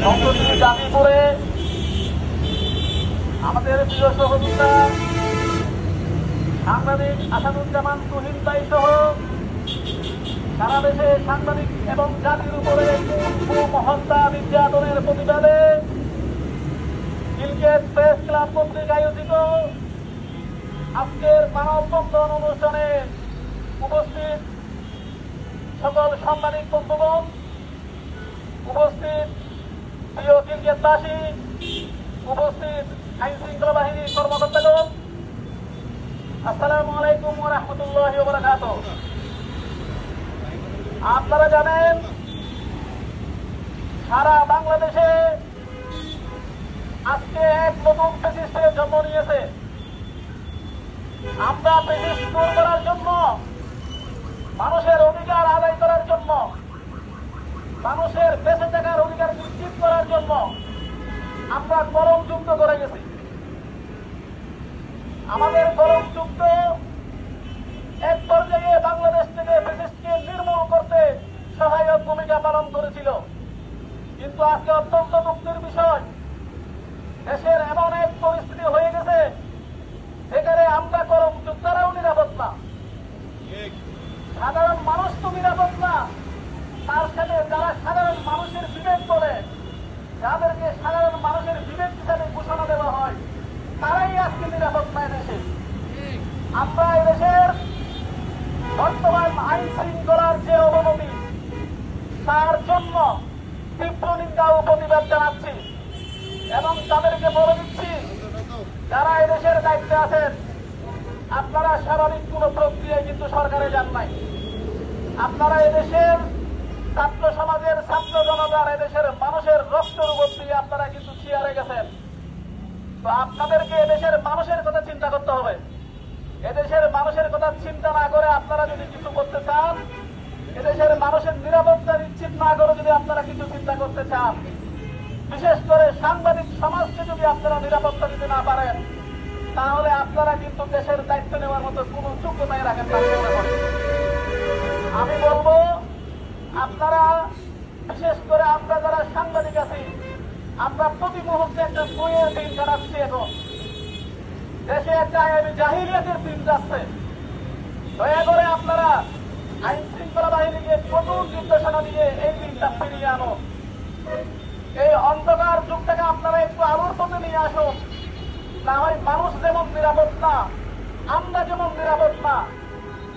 দাবি করে আমাদের প্রিয় সহযোগিতা সাংবাদিক আসাদুজ্জামান তুহিন ভাই সহ সারা দেশে সাংবাদিক এবং জাতির উপরে মহত্তা নির্যাতনের প্রতিবাদে ক্রিকেট প্রেস ক্লাব কর্তৃক আয়োজিত আজকের মানববন্ধন অনুষ্ঠানে উপস্থিত সকল সাংবাদিক বন্ধুগণ, উপস্থিত প্রিয় ক্রিকেটবাসী উপস্থিত আইন শৃঙ্খলা বাহিনীর কর্মকর্তাগণ, আসসালামু আলাইকুম রহমতুল্লাহ আপনারা জানেন, সারা বাংলাদেশে আজকে এক নতুন প্রতিষ্ঠানের জন্ম নিয়েছে। আমরা পেশিস দূর করার জন্য, মানুষের অধিকার আদায় করার জন্য মানুষের বেঁচে থাকার অধিকার নিশ্চিত করার জন্য আমরা কলম যুক্ত করে গেছি আমাদের কলম যুক্ত এক পর্যায়ে বাংলাদেশ থেকে ব্রিটিশকে নির্মূল করতে সহায়ক ভূমিকা পালন করেছিল কিন্তু আজকে অত্যন্ত দুঃখের বিষয়। দেশের এমন এক পরিস্থিতি হয়ে গেছে, যেখানে আমরা কলম যুক্তারাও নিরাপদ না। সাধারণ মানুষ তো নিরাপদ না। তার সাথে যারা সাধারণ মানুষের বিবেক বলে, যাদেরকে সাধারণ মানুষের বিবেক হিসাবে ঘোষণা দেওয়া হয়, তারাই আজকে নিরাপদ না দেশে আমরা এদেশের বর্তমান আইন শৃঙ্খলার যে অবনতি, তার জন্য তীব্র নিন্দা ও প্রতিবাদ জানাচ্ছি এবং তাদেরকে বলে দিচ্ছি, যারা এদেশের দায়িত্বে আছেন, আপনারা স্বাভাবিক কোন প্রক্রিয়ায় কিন্তু সরকারে যান নাই। আপনারা এদেশের ছাত্র সমাজের, ছাত্র জনতার এদেশের মানুষের রক্তের উপর দিয়ে আপনারা কিন্তু চেয়ারে গেছেন। তো আপনাদেরকে এদেশের মানুষের কথা চিন্তা করতে হবে। এদেশের মানুষের কথা চিন্তা না করে আপনারা যদি কিছু করতে চান এদেশের মানুষের নিরাপত্তা নিশ্চিত না করে যদি আপনারা কিছু চিন্তা করতে চান, বিশেষ করে সাংবাদিক সমাজকে যদি আপনারা নিরাপত্তা দিতে না পারেন, তাহলে আপনারা কিন্তু দেশের দায়িত্ব নেওয়ার মতো কোনো যোগ্যতায় রাখেন। আমি বলব, আপনারা, বিশেষ করে আমরা যারা সাংবাদিক আছি, আমরা প্রতি মুহূর্তে একটা বইয়ের দিন কাটাচ্ছি এখন দেশে একটা আইনি জাহিলিয়াতের দিন যাচ্ছে দয়া করে আপনারা আইন শৃঙ্খলা বাহিনীকে কঠোর নির্দেশনা দিয়ে এই দিনটা ফিরিয়ে আনো। এই অন্ধকার যুগটাকে আপনারা একটু আলোর পথে নিয়ে আসুন। না হয় মানুষ যেমন নিরাপদ না, আমরা যেমন নিরাপদ না,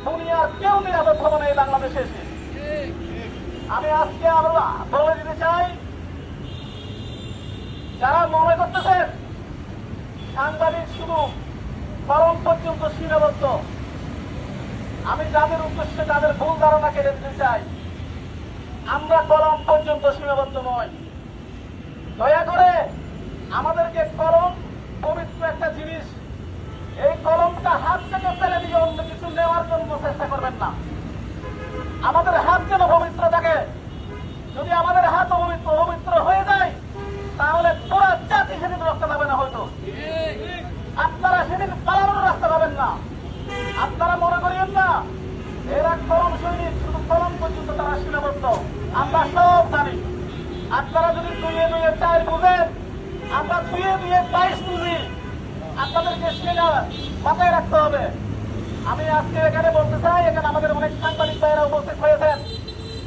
দুনিয়ার কেউ নিরাপদ হবে না এই বাংলাদেশে এসে। আমি আজকে আরও বলে দিতে চাই, যারা মনে করতেছেন, সাংবাদিক শুধু ফরম পর্যন্ত সীমাবদ্ধ আমি যাদের উদ্দেশ্যে তাদের ভুল ধারণা কেড়ে দিতে চাই, আমরা কলম পর্যন্ত সীমাবদ্ধ নয় দয়া করে আমাদেরকে কলম, পবিত্র একটা জিনিস, এই কলমটা হাত থেকে ফেলে দিয়ে অন্য কিছু নেওয়ার জন্য চেষ্টা করবেন না। আমাদের হাত যেন পবিত্র থাকে যদি আমাদের হাত অপবিত্র অপবিত্র হয়ে যায় তাহলে পুরা জাতি সেদিন রক্ত পাবে না হয়তো আপনারা সেদিন পালানোর রাস্তা পাবেন না আপনারা মনে করিয়েন না এরা কলম সৈনিক শুধু কলম পর্যন্ত তারা সীমাবদ্ধ আমরা সব জানি যদি দুয়ে দুয়ে চার বুঝেন আমরা দুয়ে দুয়ে বাইশ বুঝি। আপনাদেরকে সেটা মাথায় রাখতে হবে। আমি আজকে এখানে বলতে চাই, এখানে আমাদের অনেক সাংবাদিক ভাইয়েরা উপস্থিত হয়েছেন।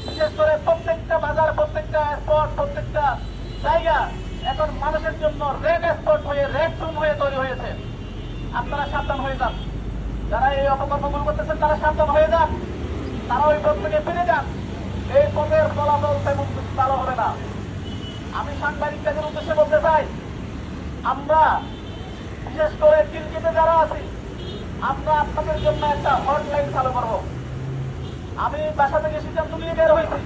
বিশেষ করে প্রত্যেকটা বাজার, প্রত্যেকটা স্পট প্রত্যেকটা জায়গা এখন মানুষের জন্য রেড স্পট হয়ে রেড জোন হয়ে তৈরি হয়েছে। আপনারা সাবধান হয়ে যান। যারা এই অপকর্মগুলো করতেছেন, তারা সাবধান হয়ে যান। তারা ওই পথ থেকে ফিরে যান। এই পথের ফলাফল তেমন ভালো হবে না। আমি সাংবাদিকদের উদ্দেশ্যে বলতে চাই, আমরা বিশেষ করে কিলকিতে যারা আছি, আমরা আপনাদের জন্য একটা হটলাইন চালু করব। আমি বাসা থেকে সিদ্ধান্ত নিয়ে বের হয়েছি।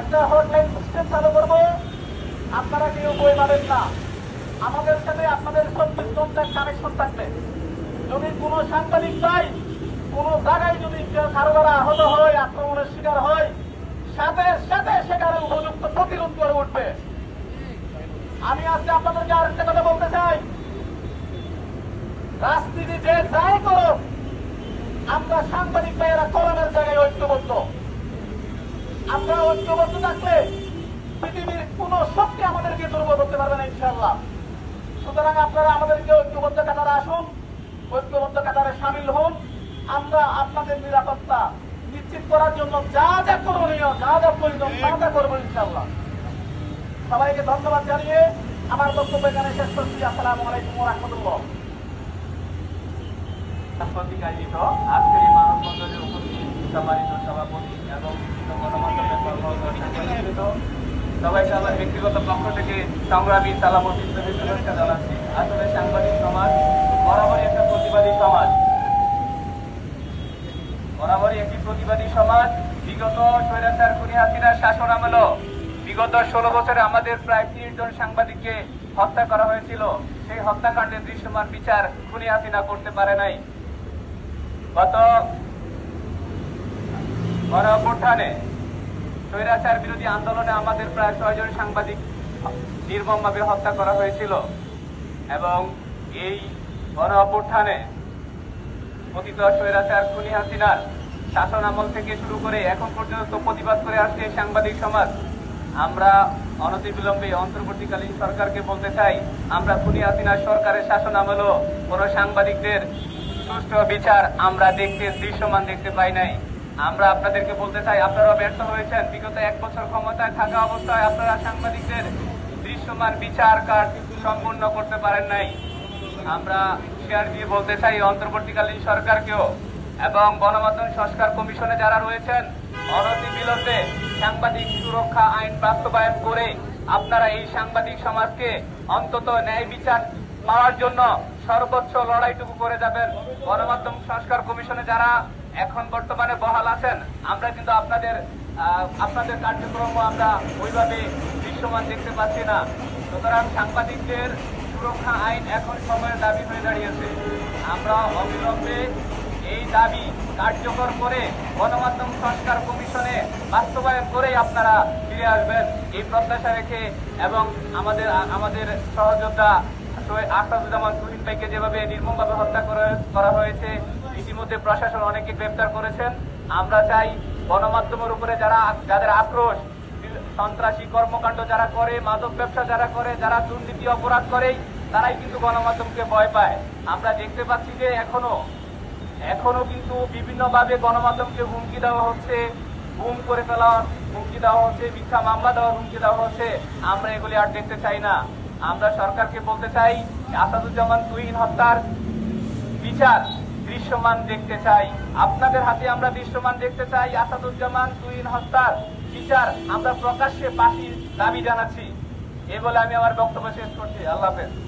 একটা হটলাইন সিস্টেম চালু করব। আপনারা কেউ বই পাবেন না। আমাদের সাথে আপনাদের চব্বিশ ঘণ্টার কানেকশন থাকবে। যদি কোনো সাংবাদিক পাই কোনো জায়গায় যদি কারও দ্বারা আহত হয়, আক্রমণের শিকার হয় সাথে সাথে সেখানে উপযুক্ত প্রতিরোধ করে উঠবে। আমি আজকে আপনাদেরকে আরেকটা কথা বলতে চাই। রাজনীতি যে যাই করুক, আমরা সাংবাদিক ভাইয়েরা কলমের জায়গায় ঐক্যবদ্ধ। আমরা ঐক্যবদ্ধ থাকলে পৃথিবীর কোন শক্তি আমাদেরকে দুর্বল করতে পারবে না ইনশাল্লাহ সুতরাং আপনারা আমাদেরকে ঐক্যবদ্ধ কাতারে আসুন, ঐক্যবদ্ধ কাতারে সামিল হন। আমরা আপনাদের নিরাপত্তা নিশ্চিত করার জন্য যা যা করণীয়, যা যা প্রয়োজন, তা যা করব ইনশাল্লাহ সবাইকে ধন্যবাদ জানিয়ে আমার বক্তব্য এখানে শেষ করছি। আসসালামু আলাইকুম রহমতুল্লাহ সাংবাদিক সমাজ বরাবরই একটা প্রতিবাদী সমাজ। বরাবরই একটি প্রতিবাদী সমাজ। বিগত স্বৈরাচার খুনি হাসিনার শাসন আমলো বিগত ষোলো বছরে আমাদের প্রায় তিরিশ জন সাংবাদিককে হত্যা করা হয়েছিল। সেই হত্যাকাণ্ডের দৃশ্যমান বিচার খুনি হাসিনা করতে পারে নাই। গত গণ অভ্যুত্থানে স্বৈরাচার বিরোধী আন্দোলনে আমাদের প্রায় ছয়জন সাংবাদিক নির্মমভাবে হত্যা করা হয়েছিল। এবং এই গণ পতিত স্বৈরাচার খুনি হাসিনার। শাসন আমল থেকে শুরু করে এখন পর্যন্ত প্রতিবাদ করে আসছে সাংবাদিক সমাজ। আমরা অনতিবিলম্বে অন্তর্বর্তীকালীন সরকারকে বলতে চাই, আমরা খুনি হাসিনার সরকারের শাসন আমলও কোন সাংবাদিকদের সুষ্ঠু বিচার আমরা দেখতে, দৃশ্যমান দেখতে পাই নাই। আমরা আপনাদেরকে বলতে চাই, আপনারা ব্যর্থ হয়েছেন। বিগত এক বছর ক্ষমতায় থাকা অবস্থায় আপনারা সাংবাদিকদের দৃশ্যমান বিচার কাজ সম্পূর্ণ করতে পারেন নাই। আমরা শেয়ার দিয়ে বলতে চাই, অন্তর্বর্তীকালীন সরকারকেও এবং গণমাধ্যম সংস্কার কমিশনে যারা রয়েছেন, অনতি বিলম্বে সাংবাদিক সুরক্ষা আইন বাস্তবায়ন করে আপনারা এই সাংবাদিক সমাজকে অন্তত ন্যায় বিচার পাওয়ার জন্য সর্বোচ্চ লড়াইটুকু করে যাবেন। গণমাধ্যম সংস্কার কমিশনে যারা এখন বর্তমানে বহাল আছেন, আমরা কিন্তু আপনাদের আপনাদের কার্যক্রম আমরা ওইভাবে দৃশ্যমান দেখতে পাচ্ছি না। সুতরাং সাংবাদিকদের সুরক্ষা আইন এখন সময়ের দাবি হয়ে দাঁড়িয়েছে। আমরা অবিলম্বে এই দাবি কার্যকর করে গণমাধ্যম সংস্কার কমিশনে বাস্তবায়ন করে আপনারা ফিরে আসবেন। এই প্রত্যাশা রেখে এবং আমাদের আমাদের সহযোদ্ধা আসাদুজ্জামান তুহিন ভাইকে যেভাবে নির্মমভাবে হত্যা করা হয়েছে, ইতিমধ্যে প্রশাসন অনেকে গ্রেপ্তার করেছেন। আমরা চাই গণমাধ্যমের উপরে যারা, যাদের আক্রোশ, সন্ত্রাসী কর্মকাণ্ড যারা করে, মাদক ব্যবসা যারা করে, যারা দুর্নীতি অপরাধ করে তারাই কিন্তু গণমাধ্যমকে ভয় পায়। আমরা দেখতে পাচ্ছি যে এখনও এখনও কিন্তু বিভিন্ন ভাবে গণমাধ্যমকে হুমকি দেওয়া হচ্ছে, গুম করে ফেলা হুমকি দেওয়া হচ্ছে, মিথ্যা মামলা দেওয়ার হুমকি দেওয়া হচ্ছে। আমরা এগুলি আর দেখতে চাই না। আমরা সরকারকে বলতে চাই, আসাদুজ্জামান তুহিন হত্যার বিচার দৃশ্যমান দেখতে চাই। আপনাদের হাতে আমরা দৃশ্যমান দেখতে চাই, আসাদুজ্জামান তুহিন হত্যার বিচার আমরা প্রকাশ্যে ফাঁসির দাবি জানাচ্ছি। এ বলে আমি আমার বক্তব্য শেষ করছি। আল্লাহ হাফেজ।